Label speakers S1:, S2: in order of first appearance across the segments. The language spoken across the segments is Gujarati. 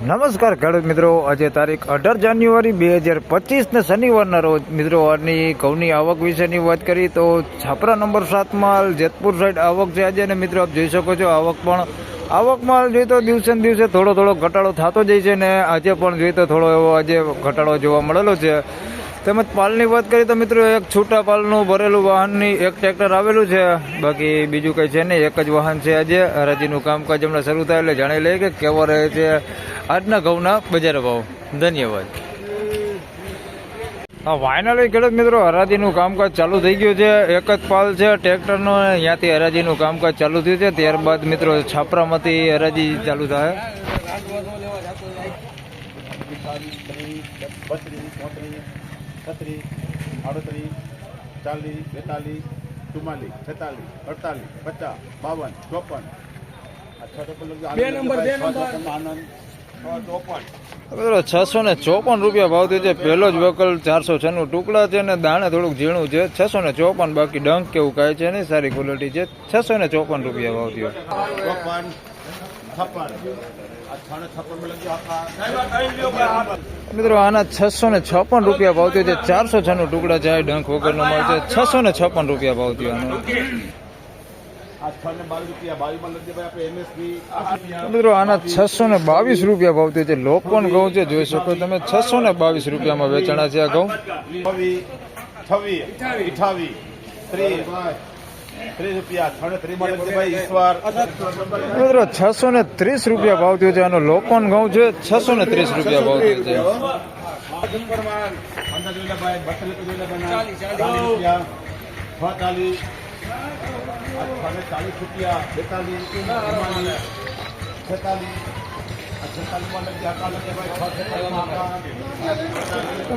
S1: નમસ્કાર ખેડૂત મિત્રો. આજે તારીખ અઢાર જાન્યુઆરી બે હજાર પચીસને શનિવારના રોજ મિત્રો આજની ઘઉંની આવક વિશેની વાત કરી તો છાપરા નંબર સાતમાં જેતપુર સાઈડ આવક છે આજે અને મિત્રો આપ જોઈ શકો છો આવક પણ આવકમાં જોઈએ તો દિવસે ને દિવસે થોડો થોડો ઘટાડો થતો જાય છે ને આજે પણ જોઈએ તો થોડો એવો આજે ઘટાડો જોવા મળેલો છે. તેમજ પાલની વાત કરીએ તો મિત્રો એક છૂટા પાલનું ભરેલું વાહનની એક ટ્રેક્ટર આવેલું છે. બાકી બીજું કંઈ છે નહીં, એક જ વાહન છે આજે. હરાજીનું કામકાજ હમણાં શરૂ થાય એટલે જાણી લઈએ કે કેવા રહે છે આજના ઘઉંના બજાર ભાવ. ધન્યવાદ. હા ફાઇનલી ખેડૂત મિત્રો, હરાજીનું કામકાજ ચાલુ થઈ ગયું છે. એક જ પાલ છે ટ્રેક્ટરનો ત્યાંથી હરાજીનું કામકાજ ચાલુ થયું છે. ત્યારબાદ મિત્રો છાપરામાંથી હરાજી ચાલુ થાય.
S2: બત્રીસ છત્રીસ આડત્રીસ ચાલીસ બેતાલીસ ચુમ્માલીસ છેતાલીસ અડતાલીસ પચાસ બાવન ચોપન. બે નંબર બે નંબર. આનંદ છ ચોપન.
S1: મિત્રો છસો ને ચોપન રૂપિયા ભાવ થયો છે. પહેલો જ વકલ ચારસો છન્નું ટુકડા છે ને દાણે થોડુંક ઝીણું છે. છસો ને ચોપન બાકી ડંક કેવું કાય છે નહીં. સારી ક્વોલિટી છે. છસો ને ચોપન રૂપિયા ભાવ થયો. મિત્રો આના છસો ને છપ્પન રૂપિયા ભાવ થયો છે. ચારસો છન્નું ટુકડા જાય ડંખ ડંક વગરનો મળે છે. છસો ને છપ્પન રૂપિયા ભાવ થયો આનો. મિત્રો આના છસો ને બાવીસ રૂપિયા ભાવ થયો છે. લોકોન ઘઉં છે જોઈ શકો તમે. છસો ને બાવીસ રૂપિયામાં વેચાણા છે આ ઘઉં. મિત્રો છસો ને ત્રીસ રૂપિયા ભાવ થયો છે આનો લોકોન ઘઉં છે છસો ને ત્રીસ રૂપિયા ભાવ થયો છે.
S2: ચાલીસ રૂપિયા બેતાલીસ.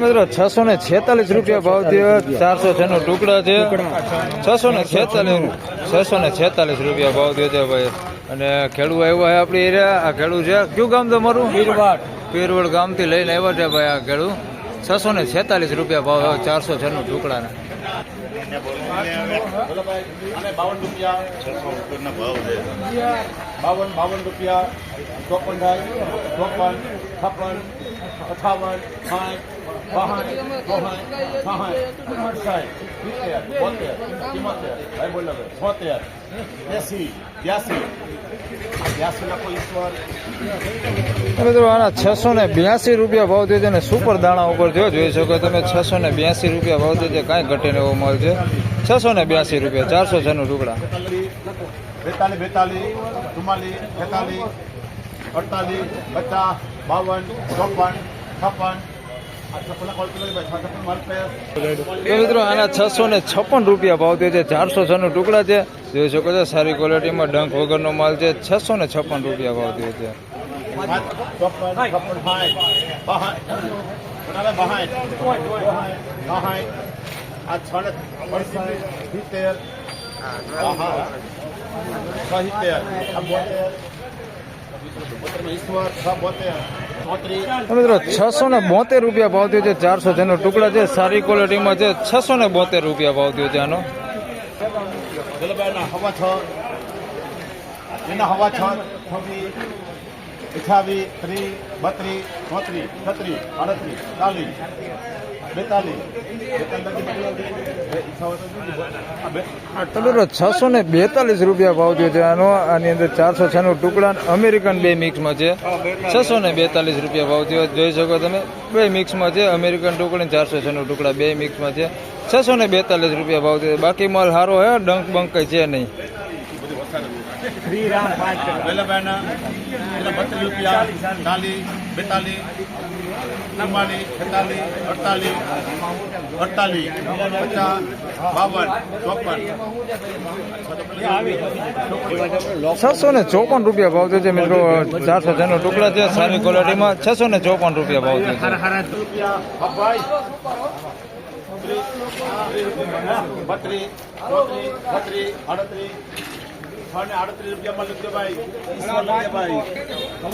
S1: મિત્રો છસો ને છેતાલીસ રૂપિયા ભાવ થયો. ચારસો છન્નું ટુકડા છે. છસો ને છેતાલીસ છસો ને છેતાલીસ રૂપિયા ભાવ થયો છે ભાઈ. અને ખેડૂ આવ્યો છે આપણી એરિયા. આ ખેડૂ છે. કયું ગામ તમારું પીરવડ. પીરવડ ગામથી લઈને આવ્યા છે ભાઈ આ ખેડૂ છસો ને છેતાલીસ રૂપિયા ભાવ ચારસો છન્નું ટુકડાના.
S2: બોલો ભાઈ અને બાવન રૂપિયા. બાવન બાવન રૂપિયા, ચોપન ચોપન, છપ્પન, અઠાવન, સાઠ છોતેર એસી, બ્યાસી
S1: મિત્રો આના છસો ને બ્યાસી રૂપિયા ભાવ દે અને સુપર દાણા ઉપર જો જોઈ શકો તમે છસો ને બ્યાસી રૂપિયા ભાવ દે કાંઈ ઘટે એવો છે. છસો ને બ્યાસી રૂપિયા, ચારસો છન્નું ટુકડા.
S2: બેતાલીસ બેતાલીસ ચુમ્માલીસ તેતાલીસ અડતાલીસ પચાસ બાવન ચોપન છપ્પન. છ
S1: તો મિત્રો આના છસો ને છપ્પન રૂપિયા ભાવ થયો છે ચારસો છન્નું ટુકડા છે. જોઈ શકો છો સારી ક્વોલિટીમાં ડંક વગરનો માલ છે છસો ને છપ્પન રૂપિયા ભાવ થયો છે.
S2: આ છ ને સિત્તેર
S1: મિત્રો છસો ને બોતેર રૂપિયા ભાવ થયો છે ચારસો જેનો ટુકડા છે સારી ક્વોલિટીમાં છે છસો ને બોતેર રૂપિયા ભાવ થયો છે આનો.
S2: અઠાવીસ ત્રીસ બત્રીસ ચોત્રીસ છત્રીસ આડત્રીસ ચાલીસ. બેતાલીસ.
S1: તો છસો ને બેતાલીસ રૂપિયા ભાવ થયો છે આનો. આની અંદર ચારસો છન્નું ટુકડા અમેરિકન બે મિક્સમાં છે. છસો ને બેતાલીસ રૂપિયા ભાવ થયો. જોઈ શકો તમે બે મિક્સમાં છે અમેરિકન ટુકડા ચારસો છન્નું ટુકડા બે મિક્સમાં છે. છસો ને બેતાલીસ રૂપિયા ભાવ થયો. બાકી માલ સારો હે ડંક બંક કંઈ છે નહીં.
S2: વેલાબાઈના એના બત્રીસ રૂપિયા ચાલીસ. બેતાલીસ ચુમ્માલીસ છેતાલીસ અડતાલીસ અડતાલીસ પચાસ બાવન ચોપન.
S1: છસો ને ચોપન રૂપિયા ભાવ થયો છે મિત્રો ચારસો જેનો ટુકડા છે સારી ક્વોલિટીમાં છસો ને ચોપન રૂપિયા ભાવ થયો છે.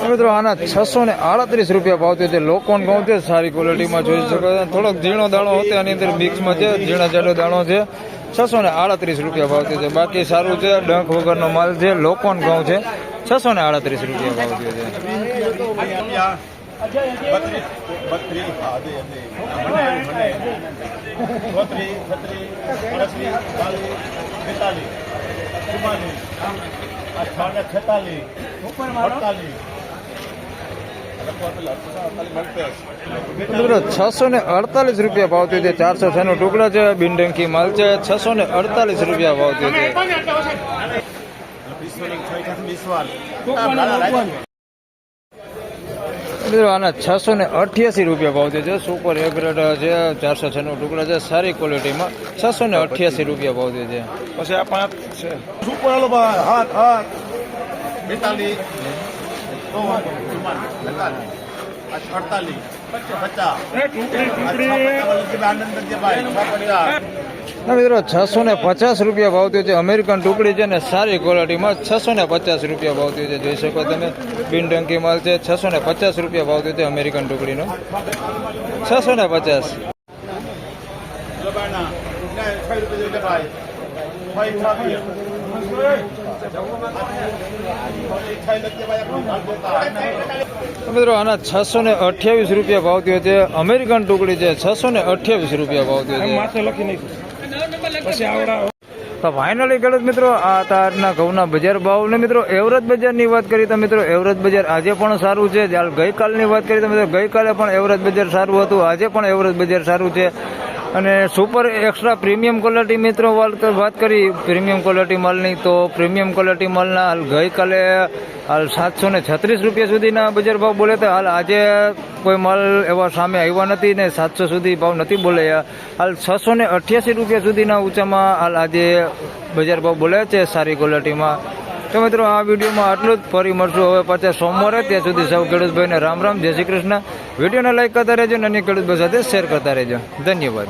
S1: મિત્રો આના છસો ને આડત્રીસ રૂપિયા ભાવ થયો છે લોકોન ઘઉં છે સારી ક્વોલિટીમાં જોઈ શકો છો થોડોક ઝીણો દાણો હતો એની અંદર મિક્સમાં છે ઝીણા જાડો દાણો છે છસો ને આડત્રીસ રૂપિયા ભાવ થયો છે બાકી સારું છે ડંખ વગરનો માલ છે લોકોન ઘઉં છે છસો ને આડત્રીસ રૂપિયા ભાવ થયો છે
S2: ચુમ્માલીસ છેતાલીસ. અડતાલીસ.
S1: મિત્રો છસો ને અડતાલીસ રૂપિયા ભાવ થયો છે ચારસો નો ટુકડા છે. બિનડંકી માલ છે. છસો ને અડતાલીસ રૂપિયા ભાવ હતી. છે. મિત્રો આના છસો ને અઠ્યાસી રૂપિયા ભાવ છે. સુપર એગ્રેડ છે ચારસો છનું ટુકડા છે સારી ક્વોલિટીમાં છસો ને અઠ્યાસી રૂપિયા ભાવ છે.
S2: પછી આ પાંચ છે. સુપર આલો હાથ હાથ. બેતાલીસ. અડતાલીસ પચાસ.
S1: મિત્રો છસો ને પચાસ રૂપિયા ભાવ થયો છે. અમેરિકન ટુકડી છે ને સારી ક્વોલિટીમાં છસો ને પચાસ રૂપિયા ભાવ થયો છે. જોઈ શકો તમે, બિન ડંકી માલ છે. છસો ને પચાસ રૂપિયા ભાવ થયો છે અમેરિકન ટુકડીનો. છસો ને પચાસ મિત્રો, આના છસો ને અઠ્યાવીસ રૂપિયા ભાવ થયો છે. અમેરિકન ટુકડી છે. છસો ને અઠ્યાવીસ રૂપિયા ભાવ થયો છે. તો ફાઇનલી ખેડૂત મિત્રો આ તારના ઘઉંના બજાર ભાવ ને મિત્રો એવરેજ બજારની વાત કરીએ તો મિત્રો એવરેજ બજાર આજે પણ સારું છે. ગઈકાલની વાત કરીએ તો મિત્રો ગઈકાલે પણ એવરેજ બજાર સારું હતું આજે પણ એવરેજ બજાર સારું છે. અને સુપર એક્સ્ટ્રા પ્રીમિયમ ક્વોલિટી મિત્રો વાત કરી પ્રીમિયમ ક્વોલિટી માલની, તો પ્રીમિયમ ક્વોલિટી માલના હાલ ગઈકાલે હાલ સાતસો ને છત્રીસ રૂપિયા સુધીના બજાર ભાવ બોલે તો હાલ આજે કોઈ માલ એવા સામે આવ્યા નથી ને સાતસો સુધી ભાવ નથી બોલાયા. હાલ છસો ને અઠ્યાસી રૂપિયા સુધીના ઊંચામાં હાલ આજે બજાર ભાવ બોલ્યા છે સારી ક્વોલિટીમાં. તો મિત્રો, આ વિડીયોમાં આટલું જ. ફરી મળશું હવે પાછા સોમવારે. ત્યાં સુધી સૌ ખેડૂતભાઈને રામ રામ. જય શ્રી કૃષ્ણ. વિડીયોને લાઈક કરતા રહેજો અને અન્ય ખેડૂત ભાઈ સાથે શેર કરતા રહેજો. ધન્યવાદ.